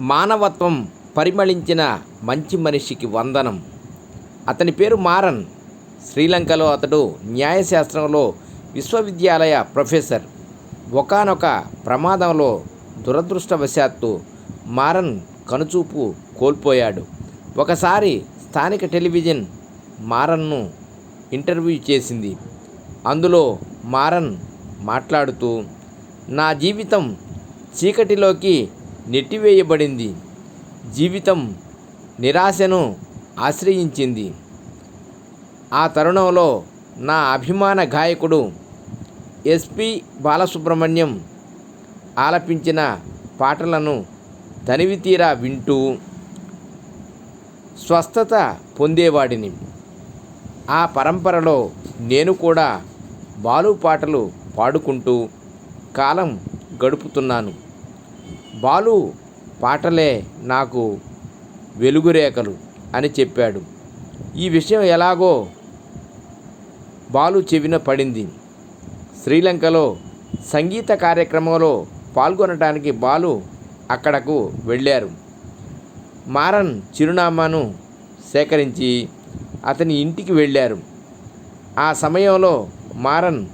మానవత్వం పరిమళించిన మంచి మనిషికి వందనం. అతని పేరు మారన్. శ్రీలంకలో అతడు న్యాయశాస్త్రంలో విశ్వవిద్యాలయ ప్రొఫెసర్. ఒకానొక ప్రమాదంలో దురదృష్టవశాత్తు మారన్ కనుచూపు కోల్పోయాడు. ఒకసారి స్థానిక టెలివిజన్ మారన్ను ఇంటర్వ్యూ చేసింది. అందులో మారన్ మాట్లాడుతూ నా జీవితం చీకటిలోకి నెట్టివేయబడింది. జీవితం నిరాశను ఆశ్రయించింది. ఆ తరుణంలో నా అభిమాన గాయకుడు ఎస్పి బాలసుబ్రహ్మణ్యం ఆలపించిన పాటలను తనివితీరా వింటూ స్వస్థత పొందేవాడిని. ఆ పరంపరలో నేను కూడా బాలు పాటలు పాడుకుంటూ కాలం గడుపుతున్నాను. బాలు పాటలే నాకు వెలుగురేఖలు అని చెప్పాడు. ఈ విషయం ఎలాగో బాలు చెవిన పడింది. శ్రీలంకలో సంగీత కార్యక్రమంలో పాల్గొనడానికి బాలు అక్కడకు వెళ్ళారు. మారన్ చిరునామాను సేకరించి అతని ఇంటికి వెళ్ళారు. ఆ సమయంలో మారన్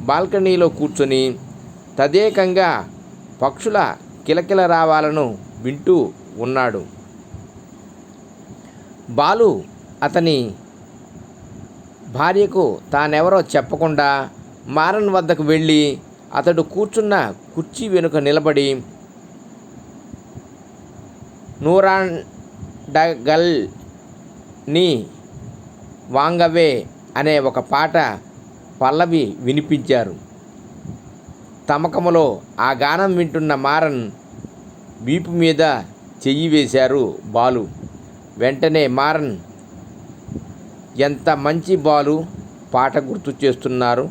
బాల్కనీలో కూర్చొని తదేకంగా పక్షుల కిలకిల రావాలను వింటూ ఉన్నాడు. బాలు అతని భార్యకు తానెవరో చెప్పకుండా మారన్ వద్దకు వెళ్ళి అతడు కూర్చున్న కుర్చీ వెనుక నిలబడి నూరాన్ డగల్ వాంగవే అనే ఒక పాట పల్లవి వినిపించారు. తమకములో ఆ గానం వింటున్న మారన్ వీపు మీద చెయ్యి వేశారు బాలు. వెంటనే మారన్ ఎంత మంచి బాలు పాట గుర్తు చేస్తున్నారు?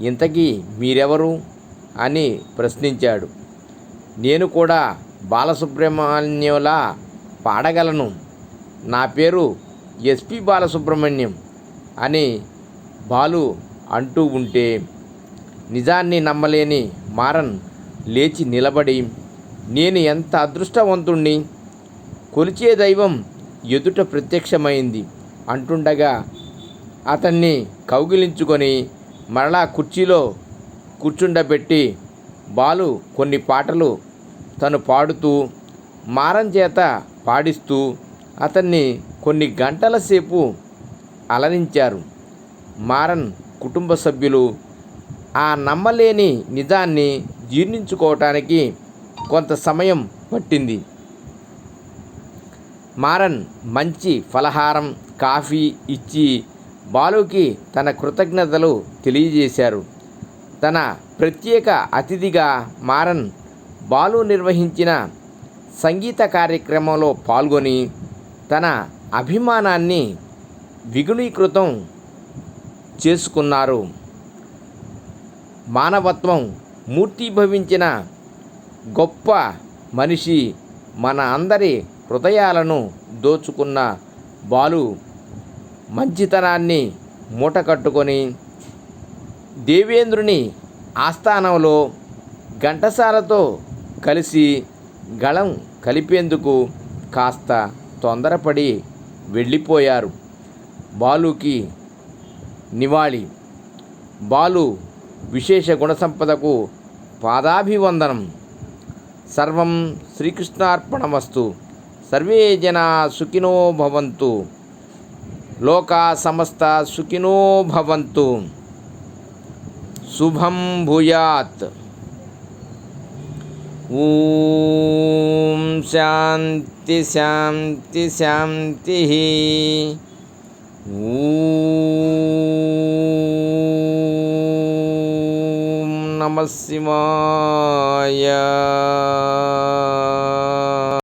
ఇంతకీ మీరెవరు? అని ప్రశ్నించాడు. నేను కూడా బాలసుబ్రహ్మణ్యంలా పాడగలను. నా పేరు ఎస్పి బాలసుబ్రహ్మణ్యం అని బాలు అంటూ ఉంటే నిజాన్ని నమ్మలేని మారన్ లేచి నిలబడి నేను ఎంత అదృష్టవంతుణ్ణి? కొలిచే దైవం ఎదుట ప్రత్యక్షమైంది అంటుండగా అతన్ని కౌగిలించుకొని మరలా కుర్చీలో కూర్చుండబెట్టి బాలు కొన్ని పాటలు తను పాడుతూ మారం చేత పాడిస్తూ అతన్ని కొన్ని గంటల సేపు అలరించారు. మారన్ కుటుంబ సభ్యులు ఆ నమ్మలేని నిజాన్ని జీర్ణించుకోవటానికి కొంత సమయం పట్టింది. మారన్ మంచి ఫలహారం కాఫీ ఇచ్చి బాలుకి తన కృతజ్ఞతలు తెలియజేశారు. తన ప్రత్యేక అతిథిగా మారన్ బాలు నిర్వహించిన సంగీత కార్యక్రమంలో పాల్గొని తన అభిమానాన్ని విగుణీకృతం చేసుకున్నారు. మానవత్వం మూర్తీభవించిన గొప్ప మనిషి మన అందరి హృదయాలను దోచుకున్న బాలు మంచితనాన్ని మూటకట్టుకొని దేవేంద్రుని ఆస్థానంలో ఘంటసాలతో కలిసి గళం కలిపేందుకు కాస్త తొందరపడి వెళ్ళిపోయారు. బాలుకి నివాళి. బాలు విశేష గుణసంపదకు పాదాభివందనం సర్వం శ్రీకృష్ణార్పణమస్తు సర్వే జనా సుఖినో భవంతు లోకా సమస్త సుఖినో భవంతు శుభం భూయాత్ ఓం శాంతి శాంతి శాంతి ఓం నమ శివాయ